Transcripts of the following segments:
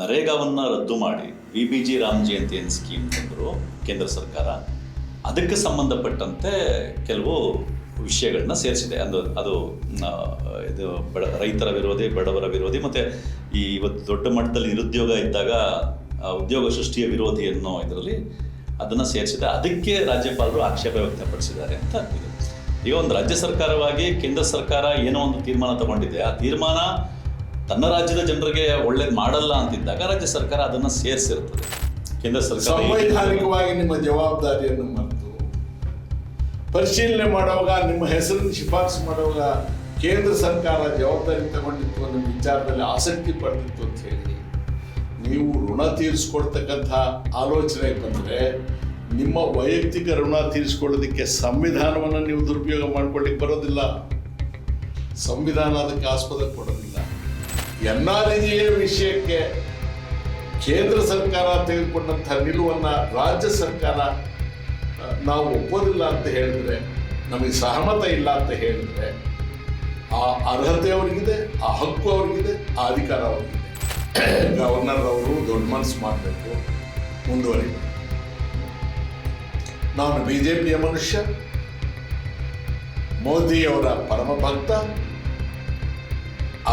ನರೇಗಾವನ್ನು ರದ್ದು ಮಾಡಿ V B G Ram Jayanti ಅಂತ ಸ್ಕೀಮ್ ತಂದರು ಕೇಂದ್ರ ಸರ್ಕಾರ, ಅದಕ್ಕೆ ಸಂಬಂಧಪಟ್ಟಂತೆ ಕೆಲವು ವಿಷಯಗಳನ್ನ ಸೇರಿಸಿದೆ. ಅದು ಅದು ಇದು ಬಡ, ರೈತರ ವಿರೋಧಿ, ಬಡವರ ವಿರೋಧಿ, ಮತ್ತು ಈ ಇವತ್ತು ದೊಡ್ಡ ಮಟ್ಟದಲ್ಲಿ ನಿರುದ್ಯೋಗ ಇದ್ದಾಗ ಉದ್ಯೋಗ ಸೃಷ್ಟಿಯ ವಿರೋಧಿ ಅನ್ನೋ ಇದರಲ್ಲಿ ಅದನ್ನು ಸೇರಿಸಿದೆ. ಅದಕ್ಕೆ ರಾಜ್ಯಪಾಲರು ಆಕ್ಷೇಪ ವ್ಯಕ್ತಪಡಿಸಿದ್ದಾರೆ ಅಂತ ಇದೆ. ಈಗ ಒಂದು ರಾಜ್ಯ ಸರ್ಕಾರವಾಗಿ ಕೇಂದ್ರ ಸರ್ಕಾರ ಏನೋ ಒಂದು ತೀರ್ಮಾನ ತಗೊಂಡಿದೆ. ಆ ತೀರ್ಮಾನ ತನ್ನ ರಾಜ್ಯದ ಜನರಿಗೆ ಒಳ್ಳೇದು ಮಾಡಲ್ಲ ಅಂತಿದ್ದಾಗ ರಾಜ್ಯ ಸರ್ಕಾರ ಅದನ್ನು ಸೇರಿಸಿರ್ತದೆ. ಕೇಂದ್ರ ಸರ್ಕಾರ ಸಂವೈಧಾನಿಕವಾಗಿ ನಿಮ್ಮ ಜವಾಬ್ದಾರಿಯನ್ನು ಮರೆತು ಪರಿಶೀಲನೆ ಮಾಡುವಾಗ ನಿಮ್ಮ ಹೆಸರನ್ನು ಶಿಫಾರಸು ಮಾಡುವಾಗ ಕೇಂದ್ರ ಸರ್ಕಾರ ಜವಾಬ್ದಾರಿ ತಗೊಂಡಿತ್ತು ಅನ್ನೋ ವಿಚಾರದಲ್ಲಿ ಆಸಕ್ತಿ ಪಡೆದಿತ್ತು ಅಂತ ಹೇಳಿ ನೀವು ಋಣ ತೀರಿಸ್ಕೊಡ್ತಕ್ಕಂಥ ಆಲೋಚನೆ ಬಂದರೆ ನಿಮ್ಮ ವೈಯಕ್ತಿಕ ಋಣ ತೀರಿಸ್ಕೊಳ್ಳೋದಕ್ಕೆ ಸಂವಿಧಾನವನ್ನು ನೀವು ದುರುಪಯೋಗ ಮಾಡ್ಕೊಳ್ಳಿಕ್ಕೆ ಬರೋದಿಲ್ಲ. ಸಂವಿಧಾನ ಅದಕ್ಕೆ ಆಸ್ಪದ ಕೊಡೋದಿಲ್ಲ. ಎನ್ ಆರ್ ವಿಷಯಕ್ಕೆ ಕೇಂದ್ರ ಸರ್ಕಾರ ತೆಗೆದುಕೊಂಡಂತಹ ನಿಲುವನ್ನು ರಾಜ್ಯ ಸರ್ಕಾರ ನಾವು ಒಪ್ಪೋದಿಲ್ಲ ಅಂತ ಹೇಳಿದ್ರೆ, ನಮಗೆ ಸಹಮತ ಇಲ್ಲ ಅಂತ ಹೇಳಿದ್ರೆ, ಆ ಅರ್ಹತೆ ಅವ್ರಿಗಿದೆ, ಆ ಹಕ್ಕು ಅವ್ರಿಗಿದೆ, ಆ ಅಧಿಕಾರ ಅವ್ರಿಗಿದೆ. ಗವರ್ನರ್ ಅವರು ದೊಡ್ಡ ಮನಸ್ಸು ಮಾಡಬೇಕು, ಮುಂದುವರಿಬೇಕು. ನಾನು ಬಿ ಜೆ ಪಿಯ ಮನುಷ್ಯ, ಮೋದಿಯವರ ಪರಮ ಭಕ್ತ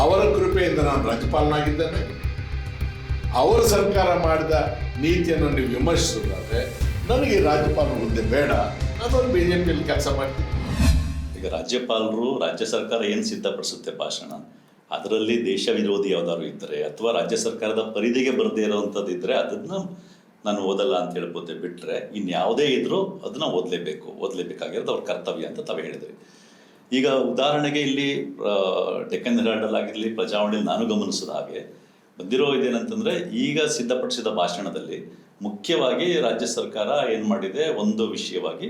ಅವರ ಕೃಪೆಯಿಂದ ನಾನು ರಾಜ್ಯಪಾಲನಾಗಿದ್ದೇನೆ. ಅವರ ಸರ್ಕಾರ ಮಾಡಿದ ನೀತಿಯನ್ನು ನೀವು ವಿಮರ್ಶಿಸೋದಾದ್ರೆ ನನಗೆ ರಾಜ್ಯಪಾಲ ಹುದ್ದೆ ಬೇಡ, ನಾನು ಬಿ ಜೆ ಪಿಯಲ್ಲಿ ಕೆಲಸ ಮಾಡ್ತೀನಿ. ಈಗ ರಾಜ್ಯಪಾಲರು, ರಾಜ್ಯ ಸರ್ಕಾರ ಏನು ಸಿದ್ಧಪಡಿಸುತ್ತೆ ಭಾಷಣ? ಅದರಲ್ಲಿ ದೇಶ ವಿರೋಧಿ ಯಾವ್ದಾದ್ರು ಇದ್ದರೆ ಅಥವಾ ರಾಜ್ಯ ಸರ್ಕಾರದ ಪರಿಧಿಗೆ ಬರದೇ ಇರೋವಂಥದ್ದು ಇದ್ದರೆ ಅದನ್ನ ನಾನು ಓದಲ್ಲ ಅಂತ ಹೇಳ್ಬೋದೆ ಬಿಟ್ಟರೆ ಇನ್ಯಾವುದೇ ಇದ್ದರೂ ಅದನ್ನ ಓದಲೇಬೇಕು. ಓದಲೇಬೇಕಾಗಿರೋದು ಅವ್ರ ಕರ್ತವ್ಯ ಅಂತ ತಾವೇ ಹೇಳಿದ್ರಿ. ಈಗ ಉದಾಹರಣೆಗೆ ಇಲ್ಲಿ ಡೆಕ್ಕನ್ ಹೆರಾಲ್ಡಲ್ಲಿ ಆಗಿರಲಿ ಪ್ರಜಾವಾಣಿಯಲ್ಲಿ ನಾನು ಗಮನಿಸಿದ ಹಾಗೆ, ಬಂದಿರೋ ಇದೇನಂತಂದ್ರೆ ಈಗ ಸಿದ್ಧಪಡಿಸಿದ ಭಾಷಣದಲ್ಲಿ ಮುಖ್ಯವಾಗಿ ರಾಜ್ಯ ಸರ್ಕಾರ ಏನು ಮಾಡಿದೆ? ಒಂದು ವಿಷಯವಾಗಿ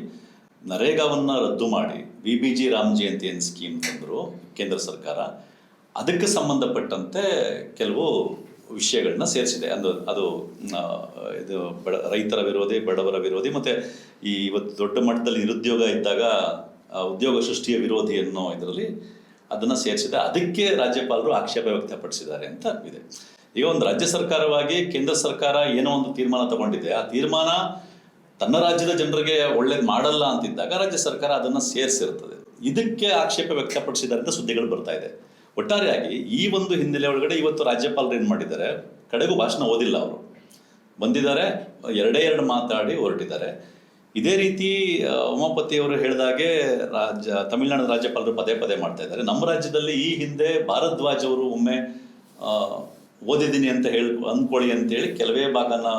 ನರೇಗಾವನ್ನು ರದ್ದು ಮಾಡಿ V B G Ram Jayanti ಅಂತ ಸ್ಕೀಮ್ ತಂದರು ಕೇಂದ್ರ ಸರ್ಕಾರ, ಅದಕ್ಕೆ ಸಂಬಂಧಪಟ್ಟಂತೆ ಕೆಲವು ವಿಷಯಗಳನ್ನ ಸೇರಿಸಿದೆ. ಅದು ಅದು ಇದು ಬಡ, ರೈತರ ವಿರೋಧಿ, ಬಡವರ ವಿರೋಧಿ, ಮತ್ತು ಈ ಇವತ್ತು ದೊಡ್ಡ ಮಟ್ಟದಲ್ಲಿ ನಿರುದ್ಯೋಗ ಇದ್ದಾಗ ಉದ್ಯೋಗ ಸೃಷ್ಟಿಯ ವಿರೋಧಿ ಅನ್ನೋ ಇದರಲ್ಲಿ ಅದನ್ನು ಸೇರಿಸಿದೆ. ಅದಕ್ಕೆ ರಾಜ್ಯಪಾಲರು ಆಕ್ಷೇಪ ವ್ಯಕ್ತಪಡಿಸಿದ್ದಾರೆ ಅಂತ ಇದೆ. ಈಗ ಒಂದು ರಾಜ್ಯ ಸರ್ಕಾರವಾಗಿ ಕೇಂದ್ರ ಸರ್ಕಾರ ಏನೋ ಒಂದು ತೀರ್ಮಾನ ತಗೊಂಡಿದೆ. ಆ ತೀರ್ಮಾನ ತನ್ನ ರಾಜ್ಯದ ಜನರಿಗೆ ಒಳ್ಳೇದು ಮಾಡಲ್ಲ ಅಂತಿದ್ದಾಗ ರಾಜ್ಯ ಸರ್ಕಾರ ಅದನ್ನು ಸೇರಿಸಿರ್ತದೆ ಇದಕ್ಕೆ ಆಕ್ಷೇಪ ವ್ಯಕ್ತಪಡಿಸಿದ್ದಾರೆ ಅಂತ ಸುದ್ದಿಗಳು ಬರ್ತಾ ಇದೆ. ಒಟ್ಟಾರೆಯಾಗಿ ಈ ಒಂದು ಹಿನ್ನೆಲೆ ಒಳಗಡೆ ಇವತ್ತು ರಾಜ್ಯಪಾಲರು ಏನು ಮಾಡಿದ್ದಾರೆ? ಕಡೆಗೂ ಭಾಷಣ ಓದಿಲ್ಲ ಅವರು. ಬಂದಿದ್ದಾರೆ, ಎರಡೇ ಎರಡು ಮಾತಾಡಿ ಹೊರಟಿದ್ದಾರೆ. ಇದೇ ರೀತಿ ಉಮಾಪತಿ ಉಮಾಪತಿಯವರು ಹೇಳಿದಾಗೆ ರಾಜ್ಯ, ತಮಿಳುನಾಡು ರಾಜ್ಯಪಾಲರು ಪದೇ ಪದೇ ಮಾಡ್ತಾ ಇದ್ದಾರೆ. ನಮ್ಮ ರಾಜ್ಯದಲ್ಲಿ ಈ ಹಿಂದೆ ಭಾರದ್ವಾಜ್ ಅವರು ಒಮ್ಮೆ ಓದಿದ್ದೀನಿ ಅಂತ ಹೇಳಿ, ಅಂದ್ಕೊಳ್ಳಿ ಅಂತೇಳಿ ಕೆಲವೇ ಭಾಗನ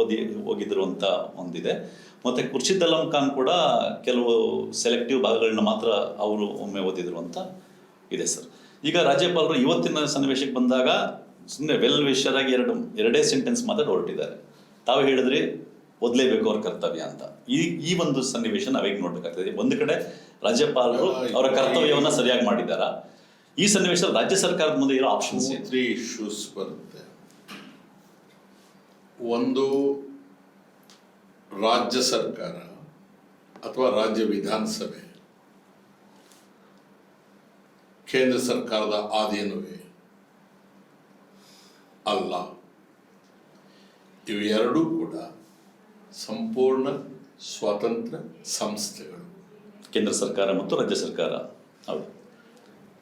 ಓದಿ, ಹೋಗಿದ್ರು ಅಂತ ಒಂದಿದೆ. ಮತ್ತೆ ಖುರ್ಷಿದ್ ಅಲಂ ಖಾನ್ ಕೂಡ ಕೆಲವು ಸೆಲೆಕ್ಟಿವ್ ಭಾಗಗಳನ್ನ ಮಾತ್ರ ಅವರು ಒಮ್ಮೆ ಓದಿದ್ರು ಅಂತ ಇದೆ ಸರ್. ಈಗ ರಾಜ್ಯಪಾಲರು ಇವತ್ತಿನ ಸನ್ನಿವೇಶಕ್ಕೆ ಬಂದಾಗ ಸುಮ್ಮನೆ ವೆಲ್ ವಿಷರಾಗಿ ಎರಡು, ಎರಡೇ ಸೆಂಟೆನ್ಸ್ ಮಾತ್ರ ಹೊರಟಿದ್ದಾರೆ. ತಾವು ಹೇಳಿದ್ರಿ ಓದಲೇಬೇಕು ಅವ್ರ ಕರ್ತವ್ಯ ಅಂತ. ಈ ಈ ಒಂದು ಸನ್ನಿವೇಶ ನಾವೀಗ ನೋಡ್ಬೇಕಾಗ್ತದೆ? ಒಂದು ಕಡೆ ರಾಜ್ಯಪಾಲರು ಅವರ ಕರ್ತವ್ಯವನ್ನ ಸರಿಯಾಗಿ ಮಾಡಿದಾರ ಈ ಸನ್ನಿವೇಶ ರಾಜ್ಯ ಸರ್ಕಾರದ ಮುಂದೆ ಇರೋ ಆಪ್ಷನ್ಸ್ ತ್ರೀ ಇಶ್ಯೂಸ್ ಬರುತ್ತೆ. ಒಂದು ರಾಜ್ಯ ಸರ್ಕಾರ ಅಥವಾ ರಾಜ್ಯ ವಿಧಾನಸಭೆ ಕೇಂದ್ರ ಸರ್ಕಾರದ ಆಧೀನವೇ ಅಲ್ಲ. ಇವೆರಡೂ ಕೂಡ ಸಂಪೂರ್ಣ ಸ್ವತಂತ್ರ ಸಂಸ್ಥೆಗಳು. ಕೇಂದ್ರ ಸರ್ಕಾರ ಮತ್ತು ರಾಜ್ಯ ಸರ್ಕಾರ. ಹೌದು.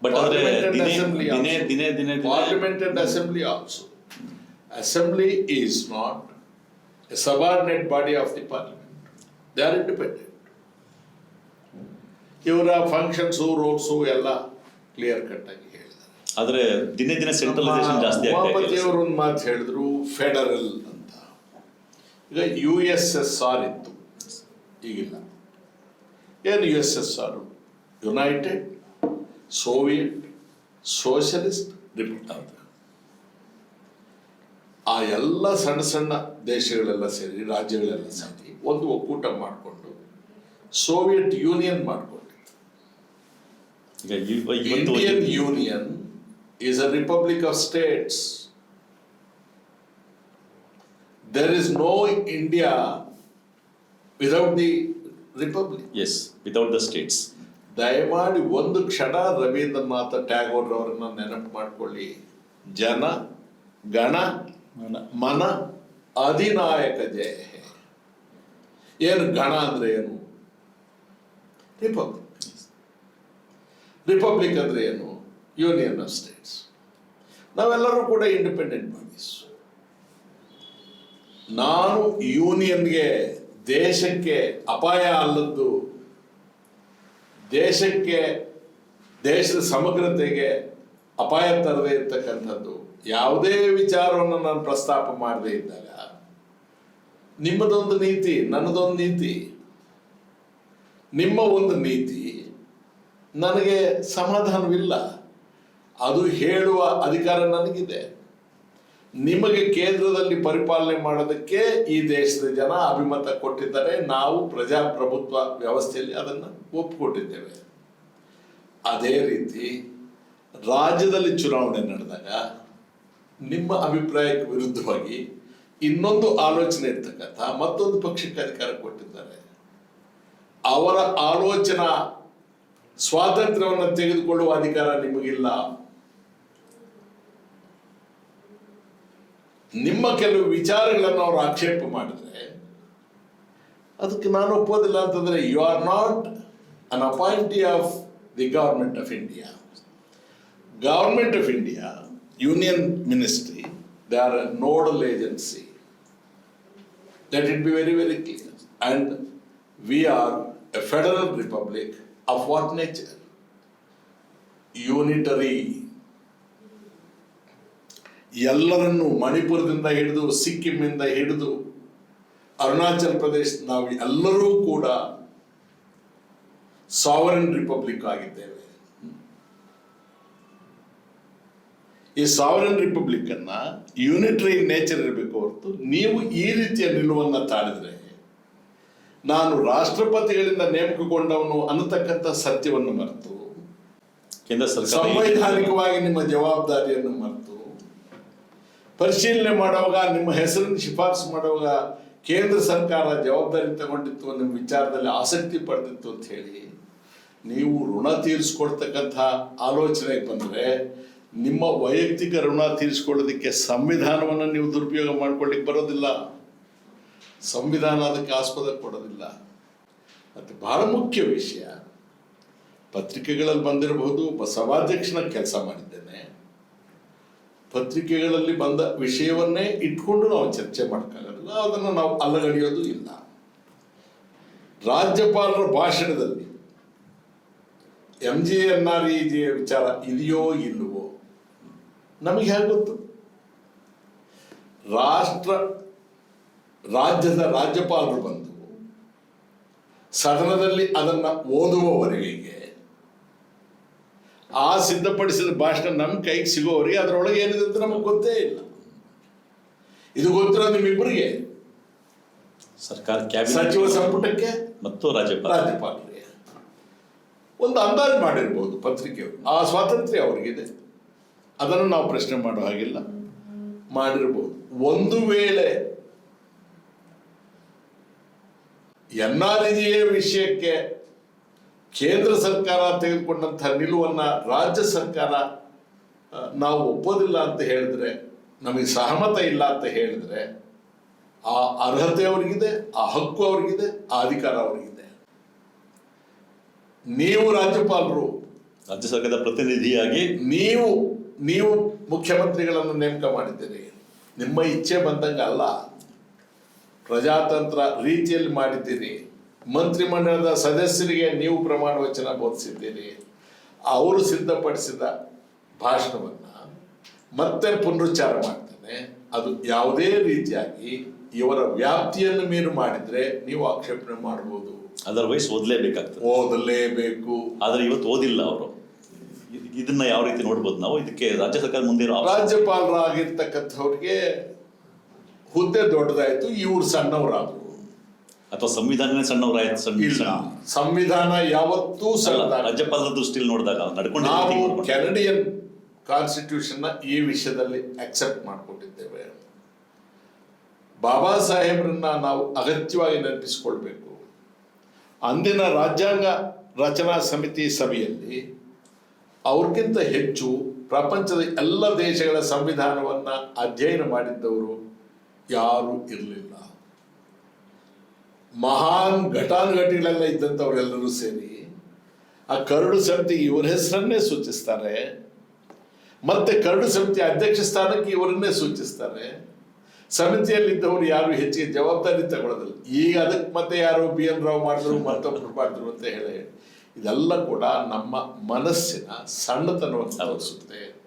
ಬಟ್ ಆದರೆ ದಿನೇ ದಿನೇ also. ದಿನೇ ಅಸೆಂಬ್ಲಿ ದಿನೇ assembly also. Assembly is not a subordinate body of the parliament. They ಇವರ ಫಂಕ್ಷನ್ಸು ರೋಡ್ಸು ಎಲ್ಲ ಕ್ಲಿಯರ್ ಕಟ್ ಆಗಿ ಹೇಳಿದ್ದಾರೆ. ಆದ್ರೆ ದಿನೇ ದಿನ ಸೆಂಟ್ರಲೈಸೇಷನ್ ಜಾಸ್ತಿ ಆಗ್ತಾ ಇದೆ. ಉಮಾಪತಿಯವರು ಒಂದು ಮಾತು ಹೇಳಿದ್ರು ಫೆಡರಲ್ ಈಗ ಯು ಎಸ್ ಎಸ್ ಆರ್ ಇತ್ತು. ಈಗಿಲ್ಲ. ಏನು U S S R United Soviet Socialist Republic ಆ ಎಲ್ಲ ಸಣ್ಣ ಸಣ್ಣ ದೇಶಗಳೆಲ್ಲ ಸೇರಿ ರಾಜ್ಯಗಳೆಲ್ಲ ಸೇರಿ ಒಂದು ಒಕ್ಕೂಟ ಮಾಡಿಕೊಂಡು ಸೋವಿಯಟ್ ಯೂನಿಯನ್ ಮಾಡಿಕೊಂಡು union is a republic of is There is no India without the republic. As without the states ದಯಮಾಡಿ ಒಂದು ಕ್ಷಣ ರವೀಂದ್ರನಾಥ ಟ್ಯಾಗೋರ್ ಅವರನ್ನ ನೆನಪು ಮಾಡ್ಕೊಳ್ಳಿ. ಜನ ಗಣ ಮನ. ಅಧಿನಾಯಕ ಜಯ. ಏನು ಗಣ ಅಂದ್ರೆ ಏನು? ರಿಪಬ್ಲಿಕ್ ರಿಪಬ್ಲಿಕ್ ಅಂದ್ರೆ ಏನು? ಯೂನಿಯನ್ ಆಫ್ ಸ್ಟೇಟ್ಸ್ ನಾವೆಲ್ಲರೂ ಕೂಡ ಇಂಡಿಪೆಂಡೆಂಟ್ ಬಾಡೀಸ್ ನಾನು ಯೂನಿಯನ್ಗೆ ದೇಶಕ್ಕೆ ಅಪಾಯ ಅಲ್ಲದ್ದು, ದೇಶಕ್ಕೆ, ದೇಶದ ಸಮಗ್ರತೆಗೆ ಅಪಾಯ ತರದೇ ಇರ್ತಕ್ಕಂಥದ್ದು. ಯಾವುದೇ ವಿಚಾರವನ್ನು ನಾನು ಪ್ರಸ್ತಾಪ ಮಾಡದೇ ಇದ್ದಾಗ, ನಿಮ್ಮದೊಂದು ನೀತಿ, ನನ್ನದೊಂದು ನೀತಿ, ನಿಮ್ಮ ಒಂದು ನೀತಿ, ನನಗೆ ಸಮಾಧಾನವಿಲ್ಲ. ಅದು ಹೇಳುವ ಅಧಿಕಾರ ನನಗಿದೆ. ನಿಮಗೆ ಕೇಂದ್ರದಲ್ಲಿ ಪರಿಪಾಲನೆ ಮಾಡೋದಕ್ಕೆ ಈ ದೇಶದ ಜನ ಅಭಿಮತ ಕೊಟ್ಟಿದ್ದಾರೆ. ನಾವು ಪ್ರಜಾಪ್ರಭುತ್ವ ವ್ಯವಸ್ಥೆಯಲ್ಲಿ ಅದನ್ನು ಒಪ್ಪಿಕೊಟ್ಟಿದ್ದೇವೆ. ಅದೇ ರೀತಿ ರಾಜ್ಯದಲ್ಲಿ ಚುನಾವಣೆ ನಡೆದಾಗ ನಿಮ್ಮ ಅಭಿಪ್ರಾಯಕ್ಕೆ ವಿರುದ್ಧವಾಗಿ ಇನ್ನೊಂದು ಆಲೋಚನೆ ಇರ್ತಕ್ಕಂಥ ಮತ್ತೊಂದು ಪಕ್ಷಕ್ಕೆ ಅಧಿಕಾರ ಕೊಟ್ಟಿದ್ದಾರೆ. ಅವರ ಆಲೋಚನಾ ಸ್ವಾತಂತ್ರ್ಯವನ್ನು ತೆಗೆದುಕೊಳ್ಳುವ ಅಧಿಕಾರ ನಿಮಗಿಲ್ಲ. ನಿಮ್ಮ ಕೆಲವು ವಿಚಾರಗಳನ್ನು ಅವರು ಆಕ್ಷೇಪ ಮಾಡಿದ್ರೆ ಅದಕ್ಕೆ ನಾನು ಒಪ್ಪೋದಿಲ್ಲ ಅಂತಂದ್ರೆ you are not an appointee of the government of India government of India union ministry they are a nodal agency let it be very, very clear. And we are a federal republic of what nature? Unitary. ಎಲ್ಲರನ್ನು ಮಣಿಪುರದಿಂದ ಹಿಡಿದು ಸಿಕ್ಕಿಂನಿಂದ ಹಿಡಿದು ಅರುಣಾಚಲ ಪ್ರದೇಶ ನಾವು ಎಲ್ಲರೂ ಕೂಡ ಸಾವರನ್ republic ಆಗಿದ್ದೇವೆ. ಈ sovereign republic ಅನ್ನ unitary nature ಇರಬೇಕು ಹೊರತು ನೀವು ಈ ರೀತಿಯ ನಿಲುವನ್ನ ತಾಳಿದ್ರೆ ನಾನು ರಾಷ್ಟ್ರಪತಿಗಳಿಂದ ನೇಮಕಗೊಂಡವನು ಅನ್ನತಕ್ಕಂಥ ಸತ್ಯವನ್ನು ಮರೆತು ಸಂವೈಧಾನಿಕವಾಗಿ ನಿಮ್ಮ ಜವಾಬ್ದಾರಿಯನ್ನು ಮರೆತು ಪರಿಶೀಲನೆ ಮಾಡುವಾಗ, ನಿಮ್ಮ ಹೆಸರನ್ನು ಶಿಫಾರಸು ಮಾಡುವಾಗ ಕೇಂದ್ರ ಸರ್ಕಾರ ಜವಾಬ್ದಾರಿ ತಗೊಂಡಿತ್ತು ನಿಮ್ಮ ವಿಚಾರದಲ್ಲಿ ಆಸಕ್ತಿ ಪಡೆದಿತ್ತು ಅಂತ ಹೇಳಿ, ನೀವು ಋಣ ತೀರಿಸ್ಕೊಡ್ತಕ್ಕಂಥ ಆಲೋಚನೆಗೆ ಬಂದರೆ, ನಿಮ್ಮ ವೈಯಕ್ತಿಕ ಋಣ ತೀರಿಸ್ಕೊಳ್ಳೋದಕ್ಕೆ ಸಂವಿಧಾನವನ್ನು ನೀವು ದುರುಪಯೋಗ ಮಾಡ್ಕೊಳ್ಳಿಕ್ಕೆ ಬರೋದಿಲ್ಲ. ಸಂವಿಧಾನ ಅದಕ್ಕೆ ಆಸ್ಪದ ಕೊಡೋದಿಲ್ಲ. ಮತ್ತು ಬಹಳ ಮುಖ್ಯ ವಿಷಯ. ಪತ್ರಿಕೆಗಳಲ್ಲಿ ಬಂದಿರಬಹುದು ಸಭಾಧ್ಯಕ್ಷನ ಕೆಲಸ ಮಾಡಿದ್ದೇನೆ. ಪತ್ರಿಕೆಗಳಲ್ಲಿ ಬಂದ ವಿಷಯವನ್ನೇ ಇಟ್ಕೊಂಡು ನಾವು ಚರ್ಚೆ ಮಾಡೋಕ್ಕಾಗಲ್ಲ. ಅದನ್ನು ನಾವು ಅಲ್ಲಗಡಿಯೋದು ಇಲ್ಲ. ರಾಜ್ಯಪಾಲರ ಭಾಷಣದಲ್ಲಿ M G N R E ವಿಚಾರ ಇದೆಯೋ ಇಲ್ಲವೋ ನಮಗೆ ಹೇಗೆ ಗೊತ್ತು? ರಾಷ್ಟ್ರ, ರಾಜ್ಯದ ರಾಜ್ಯಪಾಲರು ಬಂದು ಸದನದಲ್ಲಿ ಅದನ್ನು ಓದುವವರೆಗೆ ಆ ಸಿದ್ಧಪಡಿಸಿದ ಭಾಷಣ ನಮ್ಮ ಕೈಗೆ ಸಿಗೋರಿಗೆ ಅದರೊಳಗೆ ಏನಿದೆ ಅಂತ ನಮಗೆ ಗೊತ್ತೇ ಇಲ್ಲ. ಇದು ಗೊತ್ತಿರೋ ನಿಮ್ಮಿಬ್ಬರಿಗೆ. ಸರ್ಕಾರ ಸಚಿವ ಸಂಪುಟಕ್ಕೆ ಮತ್ತು ರಾಜ್ಯಪಾಲ. ರಾಜ್ಯಪಾಲರಿಗೆ. ಒಂದು ಅಂದಾಜು ಮಾಡಿರ್ಬೋದು ಪತ್ರಿಕೆಯವರು. ಆ ಸ್ವಾತಂತ್ರ್ಯ ಅವರಿಗಿದೆ. ಅದನ್ನು ನಾವು ಪ್ರಶ್ನೆ ಮಾಡೋ ಹಾಗಿಲ್ಲ. ಮಾಡಿರ್ಬೋದು. ಒಂದು ವೇಳೆ ಎನ್ ಆರ್ ವಿಷಯಕ್ಕೆ ಕೇಂದ್ರ ಸರ್ಕಾರ ತೆಗೆದುಕೊಂಡಂತಹ ನಿಲುವನ್ನ ರಾಜ್ಯ ಸರ್ಕಾರ ನಾವು ಒಪ್ಪೋದಿಲ್ಲ ಅಂತ ಹೇಳಿದ್ರೆ ನಮಗೆ ಸಹಮತ ಇಲ್ಲ ಅಂತ ಹೇಳಿದ್ರೆ ಆ ಅರ್ಹತೆ ಅವರಿಗಿದೆ ಆ ಹಕ್ಕು ಅವರಿಗಿದೆ ಆ ಅಧಿಕಾರ ಅವರಿಗಿದೆ. ನೀವು ರಾಜ್ಯಪಾಲರು ರಾಜ್ಯ ಸರ್ಕಾರದ ಪ್ರತಿನಿಧಿಯಾಗಿ ನೀವು ನೀವು ಮುಖ್ಯಮಂತ್ರಿಗಳನ್ನು ನೇಮಕ ಮಾಡಿದ್ದೀರಿ. ನಿಮ್ಮ ಇಚ್ಛೆ ಬಂದಂಗೆ ಅಲ್ಲ. ಪ್ರಜಾತಂತ್ರ ರೀತಿಯಲ್ಲಿ ಮಾಡಿದ್ದೀರಿ. ಮಂತ್ರಿಮಂಡಲದ ಸದಸ್ಯರಿಗೆ ನೀವು ಪ್ರಮಾಣ ವಚನ ಬೋಧಿಸಿದ್ದೀರಿ. ಅವರು ಸಿದ್ಧಪಡಿಸಿದ ಭಾಷಣವನ್ನ ಮತ್ತೆ ಪುನರುಚ್ಚಾರ ಮಾಡ್ತೇನೆ. ಅದು ಯಾವುದೇ ರೀತಿಯಾಗಿ ಇವರ ವ್ಯಾಪ್ತಿಯನ್ನು ಮೀರು ಮಾಡಿದ್ರೆ ನೀವು ಆಕ್ಷೇಪಣೆ ಮಾಡಬಹುದು ಅದರ್ವೈಸ್ ಓದಲೇಬೇಕಾಗ್ತದೆ. ಓದಲೇಬೇಕು. ಆದ್ರೆ ಇವತ್ತು ಓದಿಲ್ಲ ಅವರು. ಇದನ್ನ ಯಾವ ರೀತಿ ನೋಡ್ಬೋದು ನಾವು? ಇದಕ್ಕೆ ರಾಜ್ಯ ಸರ್ಕಾರ ಮುಂದೆ ರಾಜ್ಯಪಾಲರಾಗಿರ್ತಕ್ಕಂಥವ್ರಿಗೆ ಹುದ್ದೆ ದೊಡ್ಡದಾಯ್ತು ಇವ್ರು ಸಣ್ಣವರಾದ್ರು. ಅಥವಾ ಸಂವಿಧಾನನೇ ಸಣ್ಣವರಾಯ್ತು ಸಣ್ಣ ಇಲ್ಲ. ಸಣ್ಣ- ಸಂವಿಧಾನ ಯಾವತ್ತೂ ಸಣ್ಣದಾಗಿ ರಾಜ್ಯಪಾಲರ ದೃಷ್ಟಿಯಲ್ಲಿ ನೋಡಿದಾಗ ನಾವು ನಡ್ಕೊಂಡು ಕೆನಡಿಯನ್ ಕಾನ್ಸ್ಟಿಟ್ಯೂಷನ್ ಈ ವಿಷಯದಲ್ಲಿ ಅಕ್ಸೆಪ್ಟ್ ಮಾಡಿಕೊಂಡಿದ್ದೇವೆ ಬಾಬಾ ಸಾಹೇಬ್ರನ್ನ ನಾವು ಅಗತ್ಯವಾಗಿ ನೆನಪಿಸಿಕೊಳ್ಬೇಕು. ಅಂದಿನ ರಾಜ್ಯಾಂಗ ರಚನಾ ಸಮಿತಿ ಸಭೆಯಲ್ಲಿ ಅವ್ರಿಗಿಂತ ಹೆಚ್ಚು ಪ್ರಪಂಚದ ಎಲ್ಲ ದೇಶಗಳ ಸಂವಿಧಾನವನ್ನ ಅಧ್ಯಯನ ಮಾಡಿದ್ದವರು ಯಾರೂ ಇರಲಿಲ್ಲ. ಮಹಾನ್ ಘಟಾನುಘಟಿಗಳೆಲ್ಲ ಇದ್ದಂಥವರೆಲ್ಲರೂ ಸೇರಿ ಆ ಕರಡು ಸಮಿತಿ ಇವರ ಹೆಸರನ್ನೇ ಸೂಚಿಸ್ತಾರೆ. ಮತ್ತೆ ಕರಡು ಸಮಿತಿ ಅಧ್ಯಕ್ಷ ಸ್ಥಾನಕ್ಕೆ ಇವರನ್ನೇ ಸೂಚಿಸ್ತಾರೆ. ಸಮಿತಿಯಲ್ಲಿದ್ದವರು ಯಾರು ಹೆಚ್ಚಿಗೆ ಜವಾಬ್ದಾರಿ ತಗೊಳ್ಳೋದಿಲ್ಲ. ಈಗ ಅದಕ್ಕೆ ಮತ್ತೆ ಯಾರು ಬಿ ಎನ್ ರಾವ್ ಮಾಡಿದ್ರು ಮತ್ತೊಬ್ಬರು ಮಾಡಿದ್ರು ಅಂತ ಹೇಳಿ ಇದೆಲ್ಲ ಕೂಡ ನಮ್ಮ ಮನಸ್ಸಿನ ಸಣ್ಣತನವನ್ನು ತೋರಿಸುತ್ತೆ.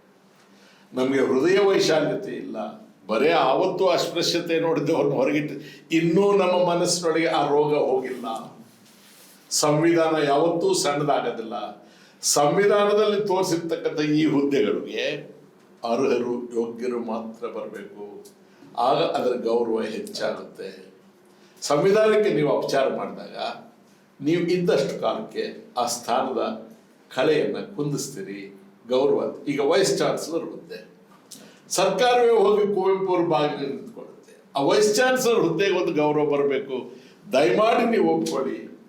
ನಮಗೆ ಹೃದಯ ವೈಶಾಲ್ಯತೆ ಇಲ್ಲ. ಬರೇ ಆವತ್ತು ಅಸ್ಪೃಶ್ಯತೆ ನೋಡಿದ್ದವ್ರನ್ನ ಹೊರಗಿಟ್ಟು, ಇನ್ನೂ ನಮ್ಮ ಮನಸ್ಸಿನೊಳಗೆ ಆ ರೋಗ ಹೋಗಿಲ್ಲ. ಸಂವಿಧಾನ ಯಾವತ್ತೂ ಸಣ್ಣದಾಗೋದಿಲ್ಲ. ಸಂವಿಧಾನದಲ್ಲಿ ತೋರಿಸಿರ್ತಕ್ಕಂಥ ಈ ಹುದ್ದೆಗಳಿಗೆ ಅರ್ಹರು, ಯೋಗ್ಯರು ಮಾತ್ರ ಬರಬೇಕು. ಆಗ ಅದರ ಗೌರವ ಹೆಚ್ಚಾಗುತ್ತೆ. ಸಂವಿಧಾನಕ್ಕೆ ನೀವು ಅಪಚಾರ ಮಾಡಿದಾಗ, ನೀವು ಇದ್ದಷ್ಟು ಕಾಲಕ್ಕೆ ಆ ಸ್ಥಾನದ ಕಳೆಯನ್ನು ಕುಂದಿಸ್ತೀರಿ. ಗೌರವ, ಈಗ ವೈಸ್ ಚಾನ್ಸಲರ್ ಹುದ್ದೆ. ಸರ್ಕಾರವೇ ಹೋಗಿ ಕುವೆಂಪು ಅವ್ರ ಬಾಗಿಲು ನಿಂತ್ಕೊಳ್ಳುತ್ತೆ ಆ ವೈಸ್ ಚಾನ್ಸಲರ್ ಹುದ್ದೆಗೆ ಒಂದು ಗೌರವ ಬರಬೇಕು. ದಯಮಾಡಿ ನೀವು ಒಪ್ಕೊಳ್ಳಿ.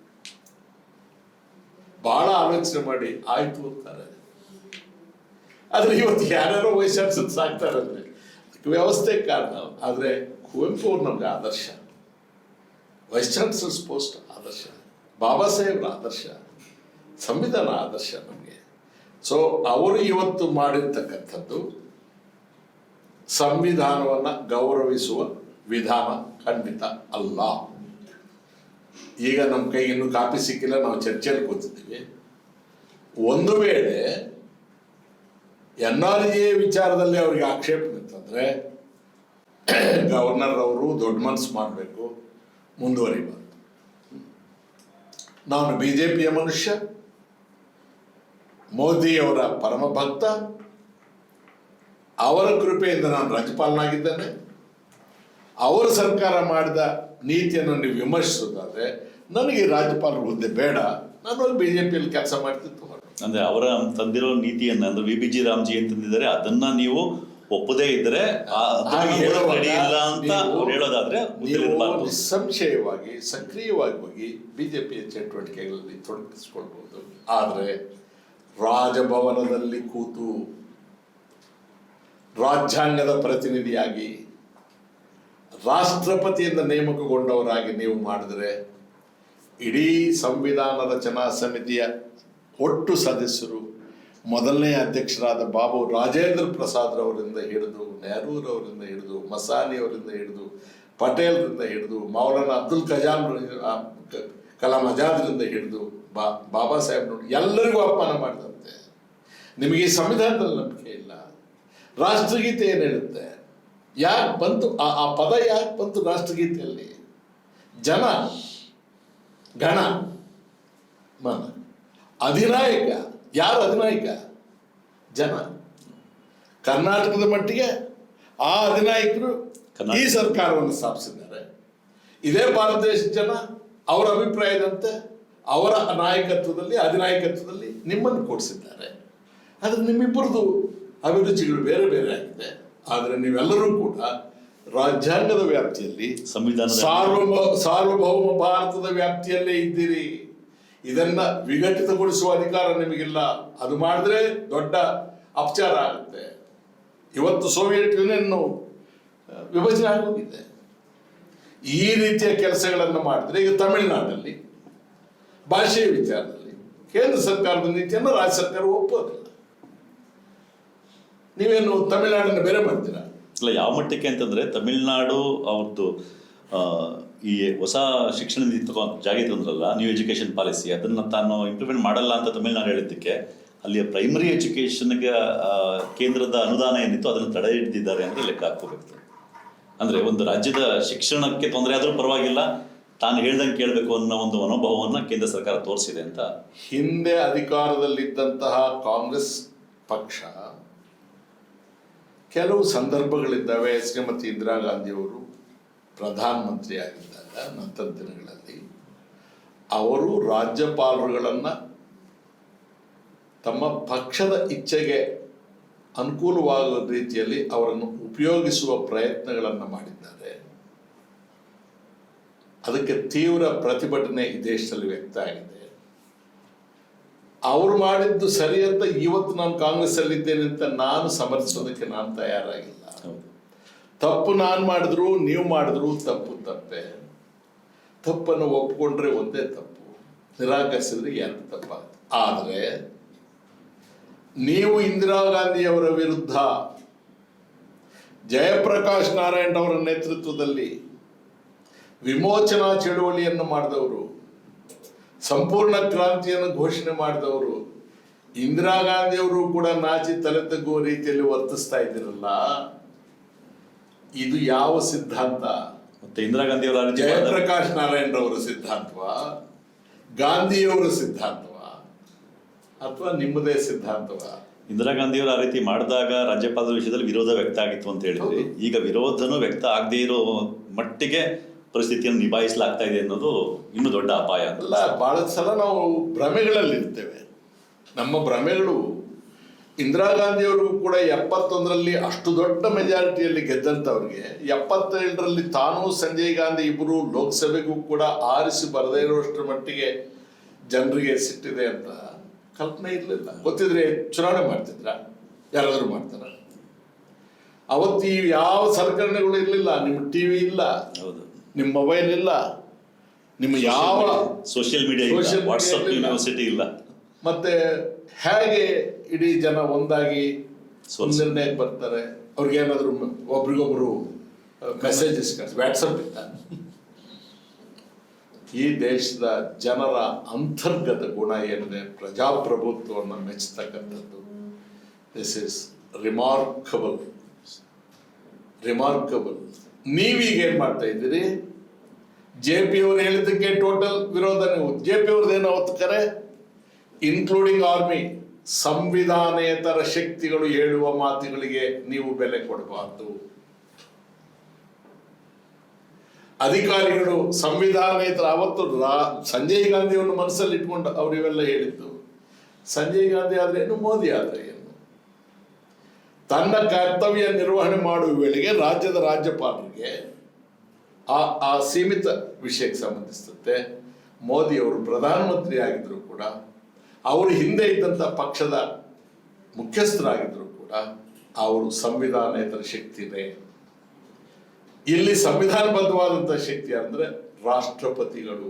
ಬಹಳ ಆಲೋಚನೆ ಮಾಡಿ ಆಯ್ತು ಅಂತಾರೆ. ಆದ್ರೆ ಇವತ್ತು ಯಾರ್ಯಾರೋ ವೈಸ್ ಚಾನ್ಸಲರ್ ಸಾಕ್ತಾರೆ ಅಂದ್ರೆ ವ್ಯವಸ್ಥೆ ಕಾರಣ. ಆದ್ರೆ ಕುವೆಂಪು ಅವ್ರು ನಮ್ಗೆ ಆದರ್ಶ. ವೈಸ್ ಚಾನ್ಸಲರ್ಸ್ ಪೋಸ್ಟ್ ಆದರ್ಶ. ಬಾಬಾ ಸಾಹೇಬ್ರ ಆದರ್ಶ. ಸಂವಿಧಾನ ಆದರ್ಶ ನಮಗೆ. ಸೊ ಅವರು ಇವತ್ತು ಮಾಡಿರ್ತಕ್ಕಂಥದ್ದು ಸಂವಿಧಾನವನ್ನ ಗೌರವಿಸುವ ವಿಧಾನ ಖಂಡಿತ ಅಲ್ಲ. ಈಗ ನಮ್ಮ ಕೈಗೆ ಇನ್ನೂ ಕಾಪಿ ಸಿಕ್ಕಿಲ್ಲ, ನಾವು ಚರ್ಚೆಯಲ್ಲಿ ಕೂತಿದ್ದೀವಿ. ಒಂದು ವೇಳೆ ಎನ್ ಆರ್ ಎ ವಿಚಾರದಲ್ಲಿ ಅವರಿಗೆ ಆಕ್ಷೇಪ ನಿಂತಂದ್ರೆ ಗವರ್ನರ್ ಅವರು ದೊಡ್ಡ ಮನಸ್ಸು ಮಾಡಬೇಕು, ಮುಂದುವರಿಬಾರ್ದು. ನಾನು ಬಿ ಜೆ ಪಿಯ ಮನುಷ್ಯ, ಮೋದಿಯವರ ಪರಮ ಭಕ್ತ ಅವರ ಕೃಪೆಯಿಂದ ನಾನು ರಾಜ್ಯಪಾಲನಾಗಿದ್ದೇನೆ. ಅವರ ಸರ್ಕಾರ ಮಾಡಿದ ನೀತಿಯನ್ನು ನೀವು ವಿಮರ್ಶಿಸೋದಾದ್ರೆ ನನಗೆ ರಾಜ್ಯಪಾಲರ ಹುದ್ದೆ ಬೇಡ. ನಾನು ಬಿ ಜೆ ಪಿಯಲ್ಲಿ ಕೆಲಸ ಮಾಡ್ತಿತ್ತು ಅಂದ್ರೆ ಅವರ ತಂದಿರೋ ನೀತಿಯನ್ನ ಅಂದ್ರೆ ವಿ ಬಿ ಜಿ ರಾಮ್ಜಿ ತಂದಿದ್ದಾರೆ ಅದನ್ನ ನೀವು ಒಪ್ಪದೇ ಇದ್ದರೆ ಇಲ್ಲ ಅಂತ ಹೇಳೋದಾದ್ರೆ ನಿಸ್ಸಂಶಯವಾಗಿ ಸಕ್ರಿಯವಾಗಿ ಹೋಗಿ ಪಿಯ ಚಟುವಟಿಕೆಗಳಲ್ಲಿ ತೊಡಗಿಸಿಕೊಳ್ಬಹುದು. ಆದರೆ ರಾಜಭವನದಲ್ಲಿ ಕೂತು ರಾಜ್ಯಾಂಗದ ಪ್ರತಿನಿಧಿಯಾಗಿ ರಾಷ್ಟ್ರಪತಿಯಿಂದ ನೇಮಕಗೊಂಡವರಾಗಿ ನೀವು ಮಾಡಿದರೆ ಇಡೀ ಸಂವಿಧಾನ ರಚನಾ ಸಮಿತಿಯ ಒಟ್ಟು ಸದಸ್ಯರು ಮೊದಲನೇ ಅಧ್ಯಕ್ಷರಾದ ಬಾಬು ರಾಜೇಂದ್ರ ಪ್ರಸಾದ್ ರವರಿಂದ ಹಿಡಿದು ನೆಹರೂರವರಿಂದ ಹಿಡಿದು ಮಸಾನಿ ಅವರಿಂದ ಹಿಡಿದು ಪಟೇಲ್ರಿಂದ ಹಿಡಿದು ಮೌಲಾನ ಅಬ್ದುಲ್ ಕಜಾಮ್ ಕಲಾಂ ಆಜಾದ್ರಿಂದ ಹಿಡಿದು ಬಾ, ಬಾಬಾ ಸಾಹೇಬ್ ಎಲ್ಲರಿಗೂ ಅಪಮಾನ ಮಾಡಿದಂತೆ. ನಿಮಗೆ ಈ ಸಂವಿಧಾನದಲ್ಲಿ ನಂಬಿಕೆ ಇಲ್ಲ. ರಾಷ್ಟ್ರಗೀತೆ ಏನು ಹೇಳುತ್ತೆ ಯಾಕೆ ಬಂತು ಆ ಆ ಪದ ಯಾಕೆ ಬಂತು ರಾಷ್ಟ್ರಗೀತೆಯಲ್ಲಿ? ಜನ ಗಣ ಮನ. ಅಧಿನಾಯಕ ಯಾರು ಅಧಿನಾಯಕ? ಜನ. ಕರ್ನಾಟಕದ ಮಟ್ಟಿಗೆ ಆ ಅಧಿನಾಯಕರು ಈ ಸರ್ಕಾರವನ್ನು ಸ್ಥಾಪಿಸಿದ್ದಾರೆ. ಇದೇ ಭಾರತ ದೇಶದ ಜನ ಅವರ ಅಭಿಪ್ರಾಯದಂತೆ ಅವರ ನಾಯಕತ್ವದಲ್ಲಿ ಅಧಿನಾಯಕತ್ವದಲ್ಲಿ ನಿಮ್ಮನ್ನು ಕೊಡಿಸಿದ್ದಾರೆ. ಅದು ನಿಮ್ಮಿಬ್ಬರದು ಅಭಿರುಚಿಗಳು ಬೇರೆ ಬೇರೆ ಆಗಿದೆ ಆದರೆ ನೀವೆಲ್ಲರೂ ಕೂಡ ರಾಜ್ಯಾಂಗದ ವ್ಯಾಪ್ತಿಯಲ್ಲಿ ಸಂವಿಧಾನ ಸಾರ್ವಭೌ ಸಾರ್ವಭೌಮ ಭಾರತದ ವ್ಯಾಪ್ತಿಯಲ್ಲೇ ಇದ್ದೀರಿ. ಇದನ್ನ ವಿಘಟಿತಗೊಳಿಸುವ ಅಧಿಕಾರ ನಿಮಗಿಲ್ಲ. ಅದು ಮಾಡಿದ್ರೆ ದೊಡ್ಡ ಅಪಚಾರ ಆಗುತ್ತೆ. ಇವತ್ತು ಸೋವಿಯತ್ ಯೂನಿಯನ್ ವಿಭಜನೆ ಆಗೋಗಿದೆ. ಈ ರೀತಿಯ ಕೆಲಸಗಳನ್ನು ಮಾಡಿದ್ರೆ ಈಗ ತಮಿಳುನಾಡಲ್ಲಿ ಭಾಷೆಯ ವಿಚಾರದಲ್ಲಿ ಕೇಂದ್ರ ಸರ್ಕಾರದ ನೀತಿಯನ್ನು ರಾಜ್ಯ ಸರ್ಕಾರ ಒಪ್ಪೋದಿಲ್ಲ. ನೀವೇನು ತಮಿಳ್ನಾಡನ್ನು ಬೇರೆ ಮಾಡ್ತೀರಾ ಇಲ್ಲ ಯಾವ ಮಟ್ಟಕ್ಕೆ ಅಂತಂದ್ರೆ ತಮಿಳ್ನಾಡು ಅವ್ರದ್ದು ಈ ಹೊಸ ಶಿಕ್ಷಣ ನೀತಿ ತಗೋ ಜಾರಿ ತಂದ್ರಲ್ಲ ನ್ಯೂ ಎಜುಕೇಷನ್ ಪಾಲಿಸಿ ಅದನ್ನ ತಾನು ಇಂಪ್ಲಿಮೆಂಟ್ ಮಾಡಲ್ಲ ಅಂತ ತಮಿಳ್ನಾಡು ಹೇಳಿದ್ದಕ್ಕೆ ಅಲ್ಲಿಯ ಪ್ರೈಮರಿ ಎಜುಕೇಷನ್ಗೆ ಕೇಂದ್ರದ ಅನುದಾನ ಏನಿತ್ತು ಅದನ್ನು ತಡೆ ಹಿಡಿದಿದ್ದಾರೆ ಅಂದ್ರೆ ಲೆಕ್ಕ ಹಾಕೋಬೇಕು ಅಂದ್ರೆ ಒಂದು ರಾಜ್ಯದ ಶಿಕ್ಷಣಕ್ಕೆ ತೊಂದರೆ ಆದರೂ ಪರವಾಗಿಲ್ಲ ತಾನು ಹೇಳ್ದಂಗೆ ಕೇಳಬೇಕು ಅನ್ನೋ ಒಂದು ಮನೋಭಾವವನ್ನು ಕೇಂದ್ರ ಸರ್ಕಾರ ತೋರಿಸಿದೆ ಅಂತ. ಹಿಂದೆ ಅಧಿಕಾರದಲ್ಲಿದ್ದಂತಹ ಕಾಂಗ್ರೆಸ್ ಪಕ್ಷ ಕೆಲವು ಸಂದರ್ಭಗಳಿದ್ದಾವೆ ಶ್ರೀಮತಿ ಇಂದಿರಾ ಗಾಂಧಿಯವರು ಪ್ರಧಾನಮಂತ್ರಿ ಆಗಿದ್ದಾಗ ನಂತರ ದಿನಗಳಲ್ಲಿ ಅವರು ರಾಜ್ಯಪಾಲರುಗಳನ್ನು ತಮ್ಮ ಪಕ್ಷದ ಇಚ್ಛೆಗೆ ಅನುಕೂಲವಾಗುವ ರೀತಿಯಲ್ಲಿ ಅವರನ್ನು ಉಪಯೋಗಿಸುವ ಪ್ರಯತ್ನಗಳನ್ನು ಮಾಡಿದ್ದಾರೆ. ಅದಕ್ಕೆ ತೀವ್ರ ಪ್ರತಿಭಟನೆ ಈ ದೇಶದಲ್ಲಿ ವ್ಯಕ್ತ ಆಗಿದೆ. ಅವ್ರು ಮಾಡಿದ್ದು ಸರಿ ಅಂತ ಇವತ್ತು ನಾನು ಕಾಂಗ್ರೆಸ್ ಅಲ್ಲಿ ಇದ್ದೇನೆ ಅಂತ ನಾನು ಸಮರ್ಥಿಸೋದಕ್ಕೆ ನಾನು ತಯಾರಾಗಿಲ್ಲ. ತಪ್ಪು ನಾನು ಮಾಡಿದ್ರು ನೀವು ಮಾಡಿದ್ರು ತಪ್ಪು ತಪ್ಪೆ. ತಪ್ಪನ್ನು ಒಪ್ಕೊಂಡ್ರೆ ಒಂದೇ ತಪ್ಪು. ನಿರಾಕರಿಸಿದ್ರೆ ಎರಡು ತಪ್ಪಾಗುತ್ತೆ. ಆದರೆ ನೀವು ಇಂದಿರಾ ಗಾಂಧಿಯವರ ವಿರುದ್ಧ ಜಯಪ್ರಕಾಶ್ ನಾರಾಯಣ್ ಅವರ ನೇತೃತ್ವದಲ್ಲಿ ವಿಮೋಚನಾ ಚಳುವಳಿಯನ್ನು ಮಾಡಿದವರು ಸಂಪೂರ್ಣ ಕ್ರಾಂತಿಯನ್ನು ಘೋಷಣೆ ಮಾಡಿದವರು ಇಂದಿರಾ ಗಾಂಧಿಯವರು ಕೂಡ ನಾಚಿ ತಲೆ ತಗ್ಗುವ ರೀತಿಯಲ್ಲಿ ವರ್ತಿಸ್ತಾ ಇದ್ದಿರಲ್ಲ ಇದು ಯಾವ ಸಿದ್ಧಾಂತ? ಮತ್ತೆ ಇಂದಿರಾ ಗಾಂಧಿ ಅವರ ಆ ರೀತಿ ಮಾಡಿದಾಗ- ಜಯಪ್ರಕಾಶ್ ನಾರಾಯಣ್ ಸಿದ್ಧಾಂತವ? ಸಿದ್ಧಾಂತವಾ ಗಾಂಧಿಯವರ ಸಿದ್ಧಾಂತವ? ಅಥವಾ ನಿಮ್ಮದೇ ಸಿದ್ಧಾಂತವ? ಇಂದಿರಾ ಗಾಂಧಿಯವರು ಆ ರೀತಿ ಮಾಡಿದಾಗ ರಾಜ್ಯಪಾಲರ ವಿಷಯದಲ್ಲಿ ವಿರೋಧ ವ್ಯಕ್ತ ಆಗಿತ್ತು ಅಂತ ಹೇಳಿದ್ರಿ. ಈಗ ವಿರೋಧನೂ ವ್ಯಕ್ತ ಆಗದೇ ಇರೋ ಮಟ್ಟಿಗೆ ಪರಿಸ್ಥಿತಿಯನ್ನು ನಿಭಾಯಿಸಲಾಗ್ತಾ ಇದೆ ಅನ್ನೋದು ಇನ್ನೂ ದೊಡ್ಡ ಅಪಾಯ. ಅಲ್ಲ ಬಹಳ ಸಲ ನಾವು ಭ್ರಮೆಗಳಲ್ಲಿರ್ತೇವೆ ನಮ್ಮ ಭ್ರಮೆಗಳು ಇಂದಿರಾ ಗಾಂಧಿಯವರು ಕೂಡ ಎಪ್ಪತ್ತೊಂದರಲ್ಲಿ ಅಷ್ಟು ದೊಡ್ಡ ಮೆಜಾರಿಟಿಯಲ್ಲಿ ಗೆದ್ದಂಥವ್ರಿಗೆ ಎಪ್ಪತ್ತೇಳರಲ್ಲಿ ತಾನು ಸಂಜಯ್ ಗಾಂಧಿ ಇಬ್ಬರು ಲೋಕಸಭೆಗೂ ಕೂಡ ಆರಿಸಿ ಬರದೇ ಇರುವಷ್ಟರ ಮಟ್ಟಿಗೆ ಜನರಿಗೆ ಸಿಟ್ಟಿದೆ ಅಂತ ಕಲ್ಪನೆ ಇರಲಿಲ್ಲ. ಗೊತ್ತಿದ್ರೆ ಚುನಾವಣೆ ಮಾಡ್ತಿದ್ರ? ಯಾರಾದರೂ ಮಾಡ್ತಾರ? ಅವತ್ತು ಈ ಯಾವ ಸಲಕರಣೆಗಳು ಇರಲಿಲ್ಲ ನಿಮ್ಮ ಟಿವಿ ಇಲ್ಲ. ಹೌದು. ನಿಮ್ಮ ಮೊಬೈಲ್ ಇಲ್ಲ. ನಿಮ್ಮ ಯಾವ ಸೋಷಿಯಲ್ ಮೀಡಿಯಾ Social ಇಲ್ಲ. media ವಾಟ್ಸಪ್ ಇಲ್ಲ. ಯೂನಿವರ್ಸಿಟಿ ಇಲ್ಲ. ಮತ್ತೆ ಹೇಗೆ ಇಡೀ ಜನ ಒಂದಾಗಿ ಸ್ವಲ್ಪ- ನಿರ್ಣಯಕ್ಕೆ ಬರ್ತಾರೆ? ಅವ್ರಿಗೆ ಏನಾದ್ರು ಒಬ್ರಿಗೊಬ್ರು ಮೆಸೇಜಸ್ ವಾಟ್ಸಪ್ ಇತ್ತ ಈ ದೇಶದ ಜನರ ಅಂತರ್ಗತ ಗುಣ ಏನಿದೆ? ಪ್ರಜಾಪ್ರಭುತ್ವವನ್ನು ಮೆಚ್ಚತಕ್ಕಂಥದ್ದು. ದಿಸ್ ಇಸ್ ರಿಮಾರ್ಕಬಲ್ ರಿಮಾರ್ಕಬಲ್ ನೀವೀಗ ಏನ್ ಮಾಡ್ತಾ ಇದ್ದೀರಿ? ಜೆ ಪಿ ಅವರು ಹೇಳಿದ್ದಕ್ಕೆ ಟೋಟಲ್ ವಿರೋಧ ನೀವು. ಜೆ ಪಿ ಅವ್ರದ್ದೇನು ಕರೆ? ಇನ್ಕ್ಲೂಡಿಂಗ್ ಆರ್ಮಿ ಸಂವಿಧಾನೇತರ ಶಕ್ತಿಗಳು ಹೇಳುವ ಮಾತುಗಳಿಗೆ ನೀವು ಬೆಲೆ ಕೊಡಬಾರ್ದು. ಅಧಿಕಾರಿಗಳು ಸಂವಿಧಾನೇತರ ಅವತ್ತು ಸಂಜಯ್ ಗಾಂಧಿಯನ್ನು ಮನಸ್ಸಲ್ಲಿ ಇಟ್ಕೊಂಡು ಅವರು ಇವೆಲ್ಲ ಹೇಳಿದ್ದು. ಸಂಜಯ್ ಗಾಂಧಿ ಆದ್ರೆ ಏನು ಮೋದಿ ಆದ್ರೆ ತನ್ನ ಕರ್ತವ್ಯ ನಿರ್ವಹಣೆ ಮಾಡುವ ವೇಳೆಗೆ ರಾಜ್ಯದ ರಾಜ್ಯಪಾಲರಿಗೆ ಆ ಆ ಸೀಮಿತ ವಿಷಯಕ್ಕೆ ಸಂಬಂಧಿಸಿದಂತೆ ಮೋದಿ ಅವರು ಪ್ರಧಾನಮಂತ್ರಿ ಆಗಿದ್ದರೂ ಕೂಡ ಅವರು ಹಿಂದೆ ಇದ್ದಂಥ ಪಕ್ಷದ ಮುಖ್ಯಸ್ಥರಾಗಿದ್ದರೂ ಕೂಡ ಅವರು ಸಂವಿಧಾನೇತರ ಶಕ್ತಿನೇ. ಇಲ್ಲಿ ಸಂವಿಧಾನಬದ್ಧವಾದಂಥ ಶಕ್ತಿ ಅಂದರೆ ರಾಷ್ಟ್ರಪತಿಗಳು.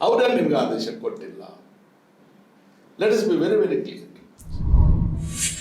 ಅವರೇ ನಿಮ್ಗೆ ಆದೇಶ ಕೊಟ್ಟಿಲ್ಲ? Let us be very very clear